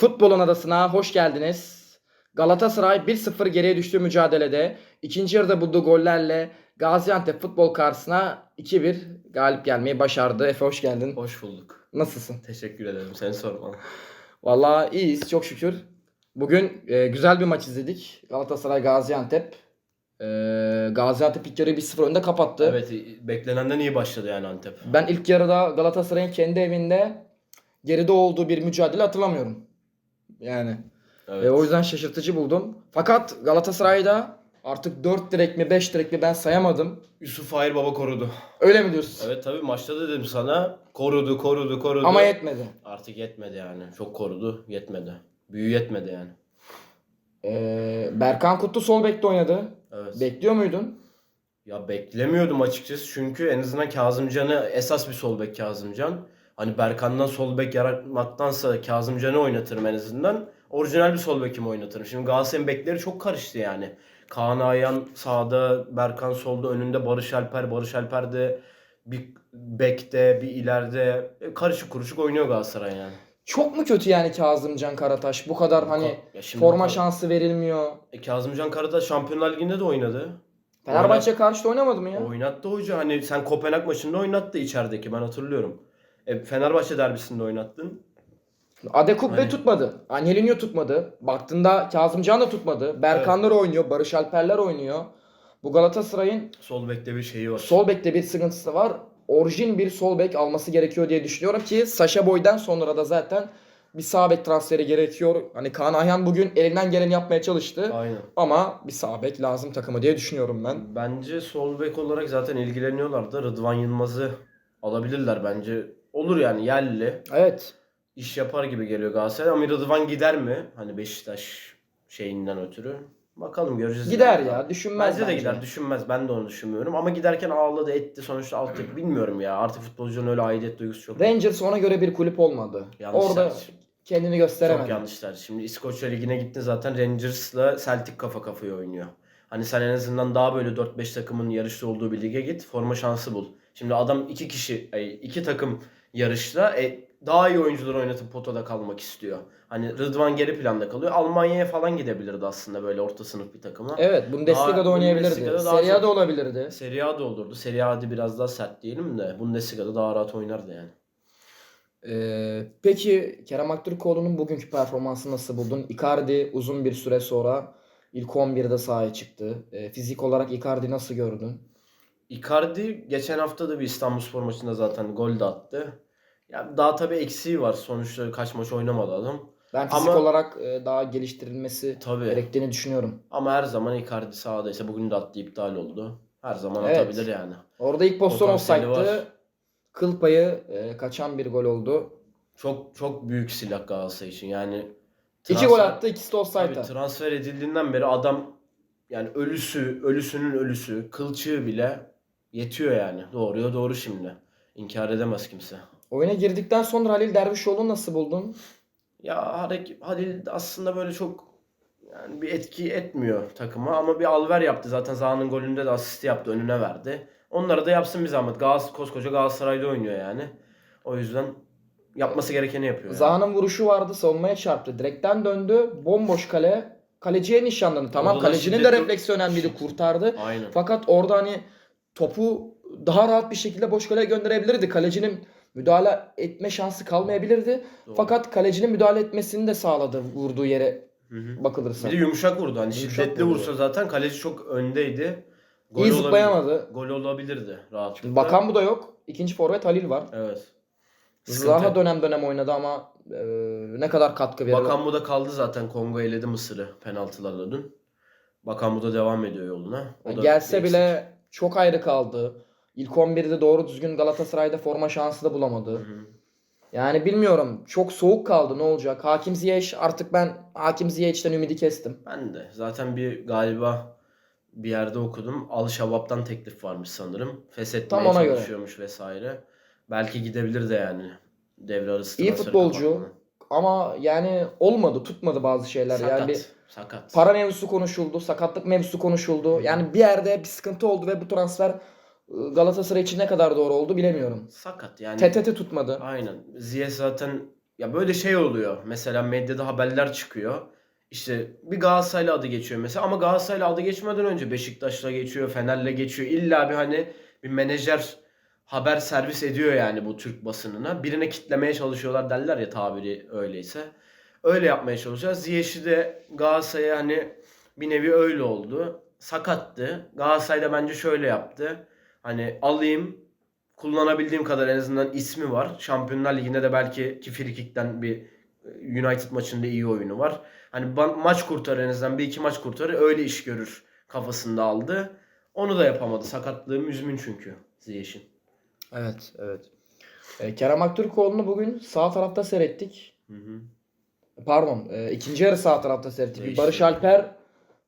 Futbolun adasına hoş geldiniz. Galatasaray 1-0 geriye düştüğü mücadelede ikinci yarıda bulduğu gollerle Gaziantep futbol karşısına 2-1 galip gelmeyi başardı. Efe hoş geldin. Hoş bulduk. Nasılsın? Teşekkür ederim. Seni sormalı. Vallahi iyiyiz çok şükür. Bugün e, güzel bir maç izledik. Galatasaray Gaziantep. E, Gaziantep ilk yarıyı 1-0 önde kapattı. Evet, beklenenden iyi başladı yani Antep. Ben ilk yarıda Galatasaray'ın kendi evinde geride olduğu bir mücadele hatırlamıyorum. Yani Evet. E, o yüzden şaşırtıcı buldum. Fakat Galatasaray'da artık 4 direk mi 5 direk mi ben sayamadım. Yusuf Hayır Baba korudu. Öyle mi diyorsun? Evet tabii maçta da dedim sana korudu korudu korudu. Ama yetmedi. Artık yetmedi yani. Çok korudu. Yetmedi. Büyü yetmedi yani. Ee, Berkan Kutlu sol bekte oynadı. Evet. Bekliyor muydun? ya beklemiyordum açıkçası çünkü en azından Kazımcan'ı esas bir sol bek Kazımcan. Hani Berkan'dan sol bek yaratmaktansa Kazımcan'ı oynatırım en azından. Orijinal bir sol bekimi oynatırım. Şimdi Galatasaray'ın bekleri çok karıştı yani. Kaan Ayhan sağda, Berkan solda, önünde Barış Alper. Barış Alper de bir bekte, bir ileride E, karışık kuruşuk oynuyor Galatasaray yani. Çok mu kötü yani Kazımcan Karataş? Bu kadar hani Ya şimdi forma bu- şansı verilmiyor. E, Kazımcan Karataş Şampiyonlar Ligi'nde de oynadı. Fenerbahçe karşı da oynamadı mı ya? Oynattı hoca. Hani sen Kopenhag maçında oynattı içerideki ben hatırlıyorum. E, Fenerbahçe derbisinde oynattın. Adekubbe Hani- tutmadı. Angelinho tutmadı. Baktığında Kazımcan da tutmadı. Berkanlar oynuyor. Barış Alperler oynuyor. Bu Galatasaray'ın Sol bekte bir şeyi var. sol bekte bir sıkıntısı var. Orijin bir sol bek alması gerekiyor diye düşünüyorum ki Saşa Boy'dan sonra da zaten bir sağ bek transferi gerekiyor. Hani Kaan Ayhan bugün elinden geleni yapmaya çalıştı. Aynen. Ama bir sağ bek lazım takıma diye düşünüyorum ben. Bence sol bek olarak zaten ilgileniyorlar da Rıdvan Yılmaz'ı alabilirler bence. Olur yani yerli. Evet. iş yapar gibi geliyor Galatasaray ama Rıdvan gider mi? Hani Beşiktaş şeyinden ötürü. Bakalım göreceğiz. Gider yani. ya. Düşünmez Bence de gider. Düşünmez. Ben de onu düşünmüyorum. Ama giderken ağladı etti. Sonuçta altyapı bilmiyorum ya. Artık futbolcunun öyle aidiyet duygusu çok. Rangers ona göre bir kulüp olmadı. Yanlış Orada tercih. kendini Çok gösteremedi. yanlışlar. Şimdi İskoçya Ligi'ne gittin zaten Rangers'la Celtic kafa kafaya oynuyor. Hani sen en azından daha böyle 4-5 takımın yarışta olduğu bir lige git. Forma şansı bul. Şimdi adam iki kişi, iki takım yarışta e, daha iyi oyuncular oynatıp potada kalmak istiyor. Hani Rıdvan geri planda kalıyor. Almanya'ya falan gidebilirdi aslında böyle orta sınıf bir takıma. Evet, Bundesliga'da Daha- oynayabilirdi. Bundesliga'da Serie A'da olabilirdi. Serie A'da olurdu. Serie A'da biraz daha sert diyelim de Bundesliga'da daha rahat oynardı yani. Ee, peki Kerem Aktürkoğlu'nun bugünkü performansını nasıl buldun? Icardi uzun bir süre sonra ilk 11'de sahaya çıktı. Ee, fizik olarak Icardi nasıl gördün? Icardi geçen hafta da bir İstanbulspor maçında zaten gol de attı. Ya daha tabii eksiği var. Sonuçta kaç maç oynamadı adam. Ben fizik Ama- olarak e, daha geliştirilmesi Tabii. gerektiğini düşünüyorum. Ama her zaman Icardi sahadaysa bugün de attı iptal oldu. Her zaman Evet. atabilir yani. Orada ilk pozisyon olsaydı kıl payı e, kaçan bir gol oldu. Çok çok büyük silah Galatasaray için. Yani İki gol attı, ikisi de offside'da. transfer edildiğinden beri adam yani ölüsü, ölüsünün ölüsü, kılçığı bile yetiyor yani. Doğruya doğru şimdi. İnkar edemez kimse. Oyuna girdikten sonra Halil Dervişoğlu'nu nasıl buldun? Ya Halil aslında böyle çok yani bir etki etmiyor takıma ama bir alver yaptı. Zaten Zaha'nın golünde de asisti yaptı, önüne verdi. Onları da yapsın bir zahmet. Galatasaray koskoca Galatasaray'da oynuyor yani. O yüzden yapması gerekeni yapıyor. yani. Zaha'nın vuruşu vardı, savunmaya çarptı. Direkten döndü, bomboş kale. Kaleciye nişanlandı. Tamam Orada kalecinin de refleksi önemliydi, kurtardı. Aynen. Fakat orada hani topu daha rahat bir şekilde boş kaleye gönderebilirdi. Kalecinin müdahale etme şansı kalmayabilirdi. Doğru. Fakat kalecinin müdahale etmesini de sağladı vurduğu yere Hı hı. bakılırsa. Bir de yumuşak vurdu. Hani Yumuşak şiddetli vurdu. vursa zaten kaleci çok öndeydi. Gol İyi olabilir- zıplayamadı. Gol olabilirdi rahatlıkla. Bakan bu da yok. İkinci forvet Halil var. Evet. Zaha dönem dönem oynadı ama e, ne kadar katkı verir? Bakan bu da kaldı zaten. Kongo eledi Mısır'ı penaltılarla dün. Bakan bu da devam ediyor yoluna. O da Gelse bir bile çok ayrı kaldı. İlk 11'de doğru düzgün Galatasaray'da forma şansı da bulamadı. Hı hı. Yani bilmiyorum. Çok soğuk kaldı. Ne olacak? Hakim Ziyech artık ben Hakim Ziyech'ten ümidi kestim. Ben de. Zaten bir galiba bir yerde okudum. Al Şabab'dan teklif varmış sanırım. Feshetmeye Tam ona göre. çalışıyormuş vesaire. Belki gidebilir de yani. Devre arası İyi futbolcu. kapatmadan. Ama yani olmadı. Tutmadı bazı şeyler. Sakat. Yani bir Sakat. para mevzusu konuşuldu. Sakatlık mevzusu konuşuldu. Yani bir yerde bir sıkıntı oldu ve bu transfer ıı, Galatasaray için ne kadar doğru oldu bilemiyorum. Sakat yani. TTT tutmadı. Aynen. Ziyech zaten ya böyle şey oluyor. Mesela medyada haberler çıkıyor. İşte bir Galatasaraylı adı geçiyor mesela ama Galatasaraylı adı geçmeden önce Beşiktaş'la geçiyor, Fener'le geçiyor. İlla bir hani bir menajer haber servis ediyor yani bu Türk basınına. Birine kitlemeye çalışıyorlar derler ya tabiri öyleyse. Öyle yapmaya çalışacağız. Ziyech'i de Galatasaray'a hani bir nevi öyle oldu. Sakattı. Galatasaray da bence şöyle yaptı. Hani alayım kullanabildiğim kadar en azından ismi var. Şampiyonlar Ligi'nde de belki ki frikikten bir e, United maçında iyi oyunu var. Hani maç kurtarır en azından bir iki maç kurtarır öyle iş görür kafasında aldı. Onu da yapamadı. Sakatlığı müzmin çünkü Ziyech'in. Evet, evet. E, Kerem Aktürkoğlu'nu bugün sağ tarafta seyrettik. Hı hı. Pardon, e, ikinci yarı sağ tarafta seyrettik. Bir. Barış Alper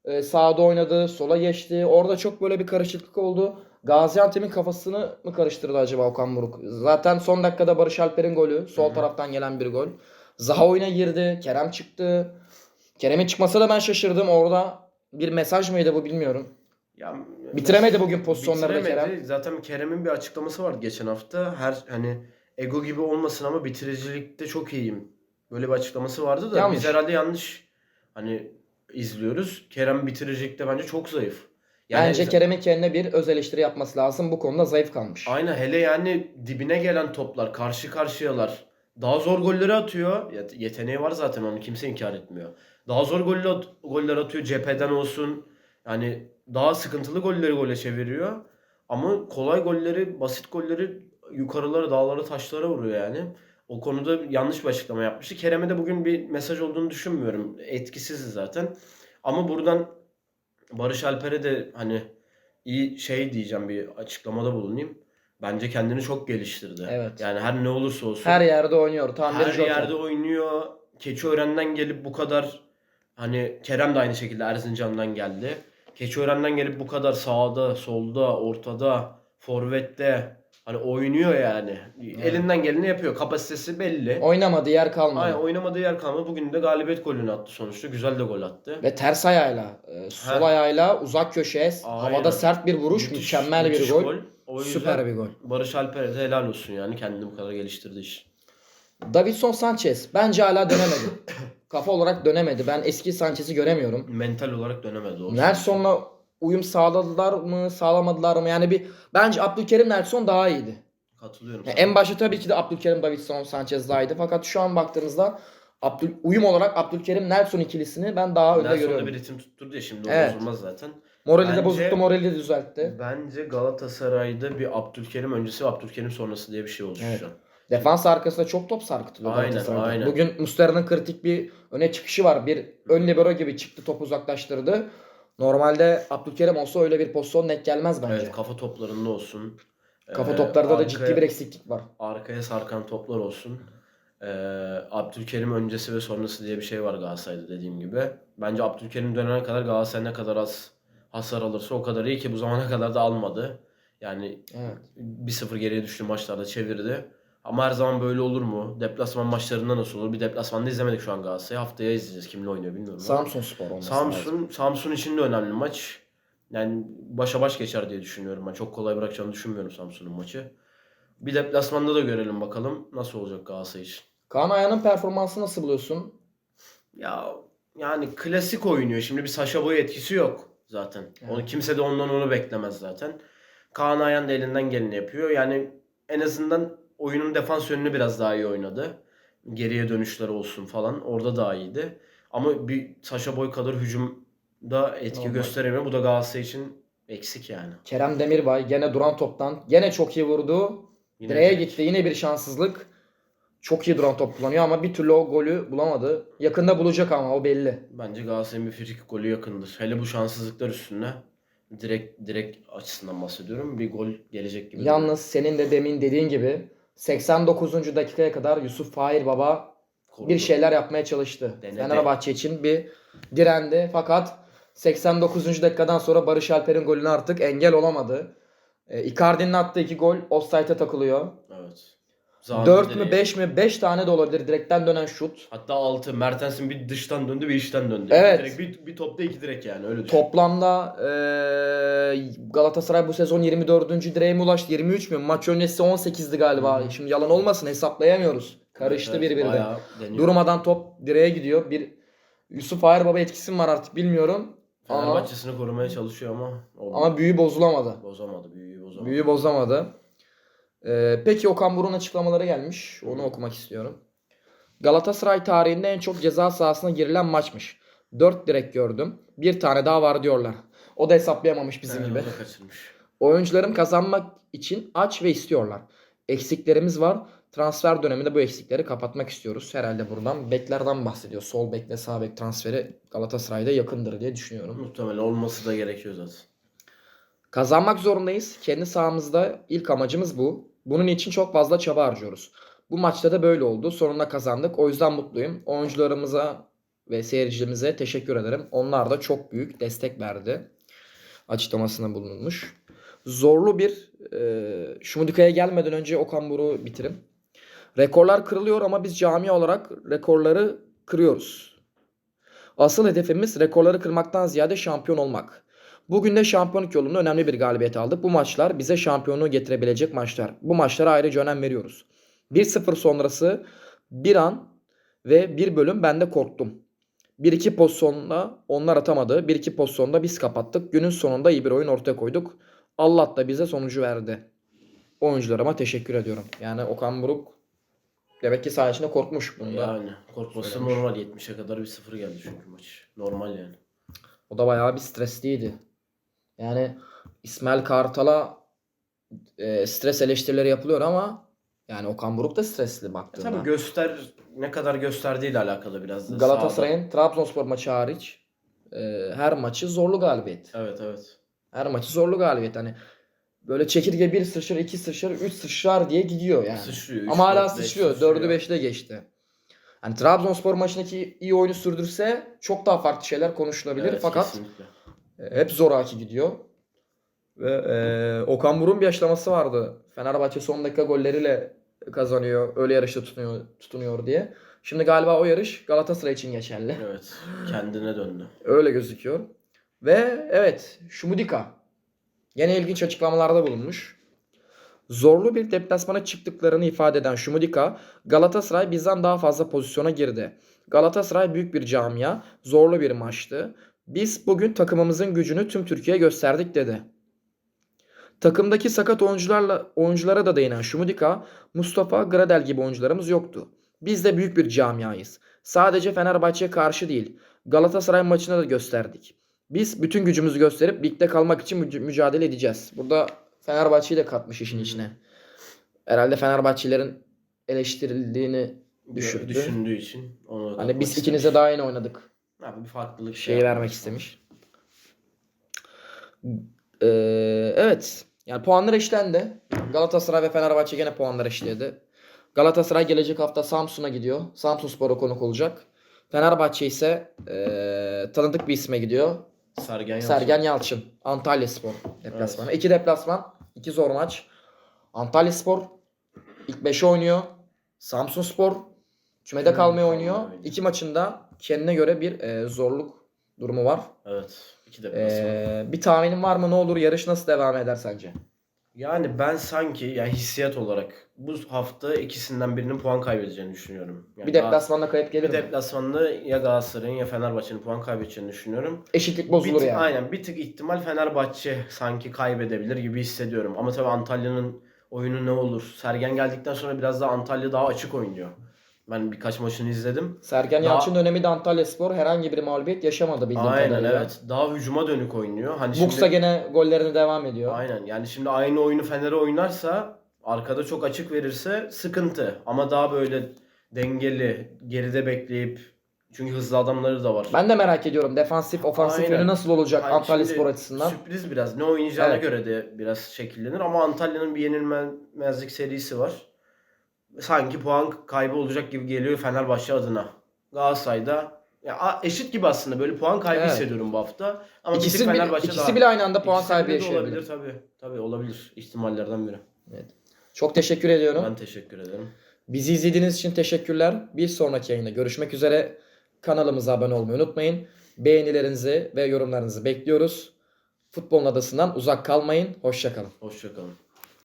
e, sağda oynadı, sola geçti. Orada çok böyle bir karışıklık oldu. Gaziantep'in kafasını mı karıştırdı acaba Okan Buruk? Zaten son dakikada Barış Alper'in golü. Sol Hı hı. taraftan gelen bir gol. Zaha oyuna girdi. Kerem çıktı. Kerem'in çıkması da ben şaşırdım. Orada bir mesaj mıydı bu bilmiyorum. Ya Bitiremedi bugün pozisyonları da Bitiremedi. Kerem. Zaten Kerem'in bir açıklaması vardı geçen hafta. Her hani ego gibi olmasın ama bitiricilikte çok iyiyim. Böyle bir açıklaması vardı da Yanlış. biz herhalde yanlış hani izliyoruz. Kerem bitiricilikte bence çok zayıf. Yani Bence Kerem'in kendine bir öz eleştiri yapması lazım. Bu konuda zayıf kalmış. Aynen hele yani dibine gelen toplar, karşı karşıyalar. Daha zor golleri atıyor. Yet- Yeteneği var zaten onu kimse inkar etmiyor. Daha zor goller, at- goller atıyor cepheden olsun. Yani daha sıkıntılı golleri gole çeviriyor. Ama kolay golleri, basit golleri yukarılara, dağlara, taşlara vuruyor yani. O konuda yanlış bir açıklama yapmıştı. Kerem'e de bugün bir mesaj olduğunu düşünmüyorum. Etkisiz zaten. Ama buradan Barış Alper'e de hani iyi şey diyeceğim bir açıklamada bulunayım. Bence kendini çok geliştirdi. Evet. Yani her ne olursa olsun. Her yerde oynuyor. Tam bir her yerde oynuyor. Keçiören'den gelip bu kadar hani Kerem de aynı şekilde Erzincan'dan geldi. Keçiören'den gelip bu kadar sağda, solda, ortada, forvette hani oynuyor yani. Elinden geleni yapıyor. Kapasitesi belli. Oynamadığı yer kalmadı. Aynen oynamadığı yer kalmadı. Bugün de galibiyet golünü attı sonuçta. Güzel de gol attı. Ve ters ayağıyla, e, sol Ha. ayağıyla uzak köşeye Aynen. havada sert bir vuruş, Müthiş- mükemmel müthiş bir gol. O yüzden Süper bir gol. Barış Alper'e de helal olsun yani kendini bu kadar geliştirdi iş. Davinson Sanchez bence hala dönemedi. Kafa olarak dönemedi. Ben eski Sanchez'i göremiyorum. Mental olarak dönemedi o. Nelson'la uyum sağladılar mı, sağlamadılar mı? Yani bir bence Abdülkerim Nelson daha iyiydi. Katılıyorum. Yani sana. en başta tabii ki de Abdülkerim Davinson Sanchez daha iyiydi. Fakat şu an baktığınızda Abdül, uyum olarak Abdülkerim Nelson ikilisini ben daha önde Nelson görüyorum. bir ritim tutturdu ya şimdi o Evet. bozulmaz zaten. Morali de Bence- bozuktu, morali de düzeltti. Bence Galatasaray'da bir Abdülkerim öncesi ve Abdülkerim sonrası diye bir şey oluştu Evet. şu an. Defans arkasında çok top sarkıtılıyor Aynen, aynen. Bugün Muslera'nın kritik bir öne çıkışı var. Bir ön libero gibi çıktı topu uzaklaştırdı. Normalde Abdülkerim olsa öyle bir pozisyon net gelmez bence. Evet kafa toplarında olsun. Kafa Ee, toplarda da arkaya- ciddi bir eksiklik var. Arkaya sarkan toplar olsun. Ee, Abdülkerim öncesi ve sonrası diye bir şey var Galatasaray'da dediğim gibi. Bence Abdülkerim dönene kadar Galatasaray ne kadar az hasar alırsa o kadar iyi ki bu zamana kadar da almadı. Yani Evet. 1-0 geriye düştü maçlarda çevirdi. Ama her zaman böyle olur mu? Deplasman maçlarında nasıl olur? Bir deplasmanda izlemedik şu an Galatasaray'ı. Haftaya izleyeceğiz. Kimle oynuyor bilmiyorum. Samsun Spor olması lazım. Samsun, Samsun için de önemli maç. Yani başa baş geçer diye düşünüyorum ben. Çok kolay bırakacağını düşünmüyorum Samsun'un maçı. Bir deplasmanda da görelim bakalım nasıl olacak Galatasaray için. Kaan Ayhan'ın performansı nasıl buluyorsun? Ya yani klasik oynuyor. Şimdi bir Saşa Boy etkisi yok zaten. Onu Evet. kimse de ondan onu beklemez zaten. Kaan Ayhan da elinden geleni yapıyor. Yani en azından oyunun defans yönünü biraz daha iyi oynadı. Geriye dönüşler olsun falan. Orada daha iyiydi. Ama bir Saşa Boy kadar hücumda etki Normal. gösteremiyor. Bu da Galatasaray için eksik yani. Kerem Demirbay gene duran toptan gene çok iyi vurdu. Yine Direğe direkt. gitti. Yine bir şanssızlık. Çok iyi duran top kullanıyor ama bir türlü o golü bulamadı. Yakında bulacak ama o belli. Bence Galatasaray'ın bir frikik golü yakındır. Hele bu şanssızlıklar üstüne direkt direkt açısından bahsediyorum. Bir gol gelecek gibi. Yalnız senin de demin dediğin gibi 89. dakikaya kadar Yusuf Fail Baba Korudu. bir şeyler yapmaya çalıştı. Denedi. Fenerbahçe için bir direndi fakat 89. dakikadan sonra Barış Alper'in golünü artık engel olamadı. E, Icardi'nin attığı iki gol offside'e takılıyor. Evet. Zaha 4 direği. mü 5 mi 5 tane de olabilir direkten dönen şut. Hatta 6. Mertens'in bir dıştan döndü bir içten döndü. Evet. Direkt bir, bir topta iki direk yani öyle düşün. Toplamda e, Galatasaray bu sezon 24. direğe mi ulaştı? 23 mü? Maç öncesi 18'di galiba. Hı. Şimdi yalan olmasın hesaplayamıyoruz. Karıştı Evet, birbirine. Durmadan top direğe gidiyor. Bir Yusuf Ayerbaba etkisi mi var artık bilmiyorum. Fenerbahçe'sini korumaya çalışıyor ama olmadı. ama büyü bozulamadı. bozamadı. Büyüyü bozamadı. Büyü bozamadı. Ee, peki Okan Buruk'un açıklamaları gelmiş. Onu okumak istiyorum. Galatasaray tarihinde en çok ceza sahasına girilen maçmış. 4 direk gördüm. Bir tane daha var diyorlar. O da hesaplayamamış bizim Evet, gibi. o da kaçırmış. Oyuncularım kazanmak için aç ve istiyorlar. Eksiklerimiz var. Transfer döneminde bu eksikleri kapatmak istiyoruz. Herhalde buradan beklerden bahsediyor. Sol bek ve sağ bek transferi Galatasaray'da yakındır diye düşünüyorum. Muhtemelen olması da gerekiyor zaten. Kazanmak zorundayız. Kendi sahamızda ilk amacımız bu. Bunun için çok fazla çaba harcıyoruz. Bu maçta da böyle oldu. Sonunda kazandık. O yüzden mutluyum. Oyuncularımıza ve seyircilerimize teşekkür ederim. Onlar da çok büyük destek verdi. Açıklamasında bulunmuş. Zorlu bir e, Şumudika'ya gelmeden önce Okan Buruk'u bitirim. Rekorlar kırılıyor ama biz cami olarak rekorları kırıyoruz. Asıl hedefimiz rekorları kırmaktan ziyade şampiyon olmak. Bugün de şampiyonluk yolunda önemli bir galibiyet aldık. Bu maçlar bize şampiyonluğu getirebilecek maçlar. Bu maçlara ayrıca önem veriyoruz. 1-0 sonrası bir an ve bir bölüm ben de korktum. 1-2 pozisyonda onlar atamadı. 1-2 pozisyonda biz kapattık. Günün sonunda iyi bir oyun ortaya koyduk. Allah da bize sonucu verdi. Oyuncularıma teşekkür ediyorum. Yani Okan Buruk demek ki saha içinde korkmuş bunda. Yani korkması Söylemiş. normal. 70'e kadar bir sıfır geldi çünkü maç. Normal yani. O da bayağı bir stresliydi. Yani İsmail Kartal'a e, stres eleştirileri yapılıyor ama yani Okan Buruk da stresli baktığında. Tabii göster ne kadar gösterdiğiyle alakalı biraz da. Galatasaray'ın Trabzonspor maçı hariç e, her maçı zorlu galibiyet. Evet evet. Her maçı zorlu galibiyet. Hani böyle çekirge bir sıçrar, iki sıçrar, üç sıçrar diye gidiyor yani. Sıçrıyor. üç, Ama hala dört, sıçrıyor. Dördü beşte geçti. Hani Trabzonspor maçındaki iyi oyunu sürdürse çok daha farklı şeyler konuşulabilir. Evet, Fakat kesinlikle. E, Hep zoraki gidiyor. Ve e, Okan Buruk'un bir açıklaması vardı. Fenerbahçe son dakika golleriyle kazanıyor. Öyle yarışta tutunuyor, tutunuyor diye. Şimdi galiba o yarış Galatasaray için geçerli. Evet. Kendine döndü. Öyle gözüküyor. Ve evet Şumudika. Yine ilginç açıklamalarda bulunmuş. Zorlu bir deplasmana çıktıklarını ifade eden Şumudika, Galatasaray bizden daha fazla pozisyona girdi. Galatasaray büyük bir camia, zorlu bir maçtı. Biz bugün takımımızın gücünü tüm Türkiye'ye gösterdik dedi. Takımdaki sakat oyuncularla oyunculara da değinen Şumudika, Mustafa Gradel gibi oyuncularımız yoktu. Biz de büyük bir camiayız. Sadece Fenerbahçe'ye karşı değil, Galatasaray maçına da gösterdik. Biz bütün gücümüzü gösterip ligde kalmak için müc- mücadele edeceğiz. Burada Fenerbahçe'yi de katmış işin içine. Herhalde Fenerbahçelilerin eleştirildiğini Düşürdü. Düşündüğü için onu hani biz ikinize daha yeni oynadık Abi bir farklılık şey vermek istemiş. Ee, evet. Yani puanlar eşlendi. Galatasaray ve Fenerbahçe gene puanlar eşledi. Galatasaray gelecek hafta Samsun'a gidiyor. Samsun Spor'a konuk olacak. Fenerbahçe ise ee, tanıdık bir isme gidiyor. Sergen Yalçın. Sergen Yalçın. Antalya Spor deplasmanı. İki deplasman. iki zor maç. Antalya Spor ilk 5'e oynuyor. Samsun Spor kümede kalmaya oynuyor. oynuyor. İki maçında kendine göre bir e, zorluk durumu var. Evet. İki deplasman. E, bir tahminin var mı? Ne olur? Yarış nasıl devam eder sence? Yani ben sanki yani hissiyat olarak bu hafta ikisinden birinin puan kaybedeceğini düşünüyorum. Yani bir daha- deplasmanda kayıp gelir bir mi? deplasmanda ya Galatasaray'ın ya Fenerbahçe'nin puan kaybedeceğini düşünüyorum. Eşitlik Bir bozulur tık- yani. Aynen bir tık ihtimal Fenerbahçe sanki kaybedebilir gibi hissediyorum. Ama tabii Antalya'nın oyunu ne olur? Sergen geldikten sonra biraz daha Antalya daha açık oynuyor. Ben birkaç maçını izledim. Sergen Daha- Yalçın dönemi de Antalya Spor herhangi bir mağlubiyet yaşamadı bildiğim Aynen kadarıyla. evet. Daha hücuma dönük oynuyor. Hani Buksa şimdi, gene gollerine devam ediyor. aynen yani şimdi aynı oyunu Fener'e oynarsa arkada çok açık verirse sıkıntı. Ama daha böyle dengeli, geride bekleyip çünkü hızlı adamları da var. Ben de merak ediyorum. Defansif, ofansif Aynen. yönü nasıl olacak Hayır, Antalya Spor açısından? Sürpriz biraz. Ne oynayacağına Evet. göre de biraz şekillenir ama Antalya'nın bir yenilmezlik serisi var. Sanki puan kaybı olacak gibi geliyor Fenerbahçe adına. Galatasaray'da ya eşit gibi aslında böyle puan kaybı Evet. hissediyorum bu hafta. Ama bir İkisi, bile, Fenerbahçe ikisi daha- bile aynı anda puan İkisinde kaybı yaşayabilir. olabilir tabii. Tabii olabilir. İhtimallerden biri. Çok teşekkür ediyorum. Ben teşekkür ederim. Bizi izlediğiniz için teşekkürler. Bir sonraki yayında görüşmek üzere. Kanalımıza abone olmayı unutmayın. Beğenilerinizi ve yorumlarınızı bekliyoruz. Futbolun adasından uzak kalmayın. Hoşçakalın. Hoşçakalın.